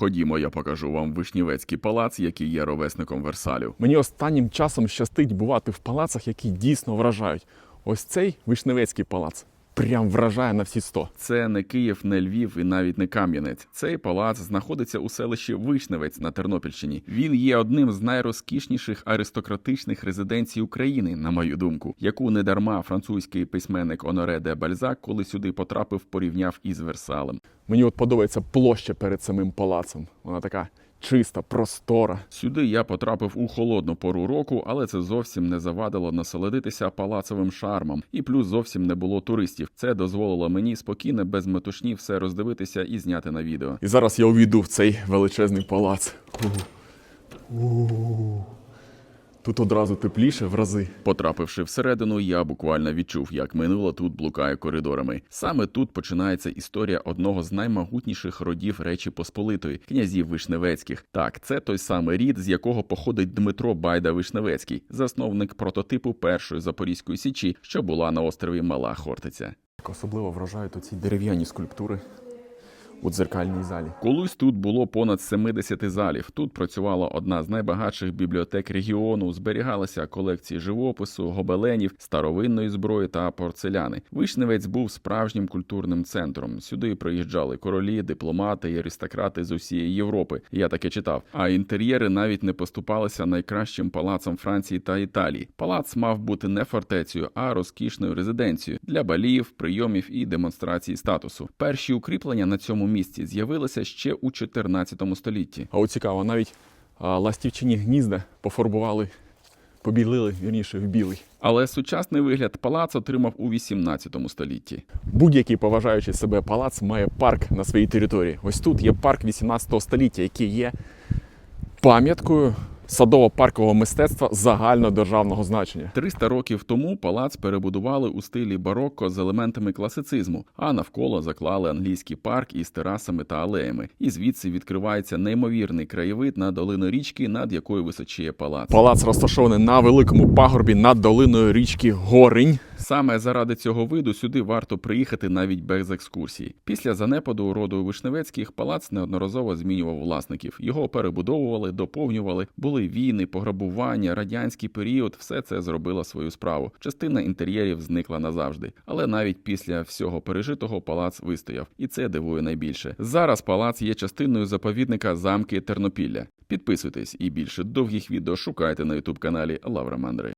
Ходімо, я покажу вам Вишнівецький палац, який є ровесником Версалю. Мені останнім часом щастить бувати в палацах, які дійсно вражають. Ось цей Вишневецький палац прям вражає на всі сто. Це не Київ, не Львів і навіть не Кам'янець. Цей палац знаходиться у селищі Вишневець на Тернопільщині. Він є одним з найрозкішніших аристократичних резиденцій України, на мою думку, яку недарма французький письменник Оноре де Бальзак, коли сюди потрапив, порівняв із Версалем. Мені от подобається площа перед самим палацом. Вона така чиста, простора. Сюди я потрапив у холодну пору року, але це зовсім не завадило насолодитися палацовим шармом, і плюс зовсім не було туристів. Це дозволило мені спокійно, без метушні все роздивитися і зняти на відео. І зараз я увійду в цей величезний палац. У-у-у. Тут одразу тепліше в рази. Потрапивши всередину, я буквально відчув, як минуло тут блукає коридорами. Саме тут починається історія одного з наймогутніших родів Речі Посполитої князів Вишневецьких. Так, це той самий рід, з якого походить Дмитро Байда Вишневецький, засновник прототипу першої запорізької січі, що була на острові Мала Хортиця. Особливо вражають оці дерев'яні скульптури у дзеркальній залі. Колись тут було понад 70 залів. Тут працювала одна з найбагатших бібліотек регіону. Зберігалися колекції живопису, гобеленів, старовинної зброї та порцеляни. Вишневець був справжнім культурним центром. Сюди приїжджали королі, дипломати і аристократи з усієї Європи. Я таке читав. А інтер'єри навіть не поступалися найкращим палацам Франції та Італії. Палац мав бути не фортецею, а розкішною резиденцією для балів, прийомів і демонстрації статусу. Перші укріплення на цьому місці з'явилася ще у 14 столітті. А от цікаво, навіть ластівчині гнізда пофарбували, побілили, вірніше, в білий. Але сучасний вигляд палац отримав у 18 столітті. Будь-який поважаючий себе палац має парк на своїй території. Ось тут є парк 18 століття, який є пам'яткою садово-паркового мистецтва загальнодержавного значення. 300 років тому палац перебудували у стилі барокко з елементами класицизму, а навколо заклали англійський парк із терасами та алеями. І звідси відкривається неймовірний краєвид на долину річки, над якою височіє палац. Палац розташований на великому пагорбі над долиною річки Горинь. Саме заради цього виду сюди варто приїхати навіть без екскурсії. Після занепаду роду Вишневецьких палац неодноразово змінював власників. Його перебудовували, доповнювали. Були війни, пограбування, радянський період. Все це зробило свою справу. Частина інтер'єрів зникла назавжди. Але навіть після всього пережитого палац вистояв, і це дивує найбільше. Зараз палац є частиною заповідника замки Тернопілля. Підписуйтесь і більше довгих відео шукайте на ютуб каналі Лавра Мандри.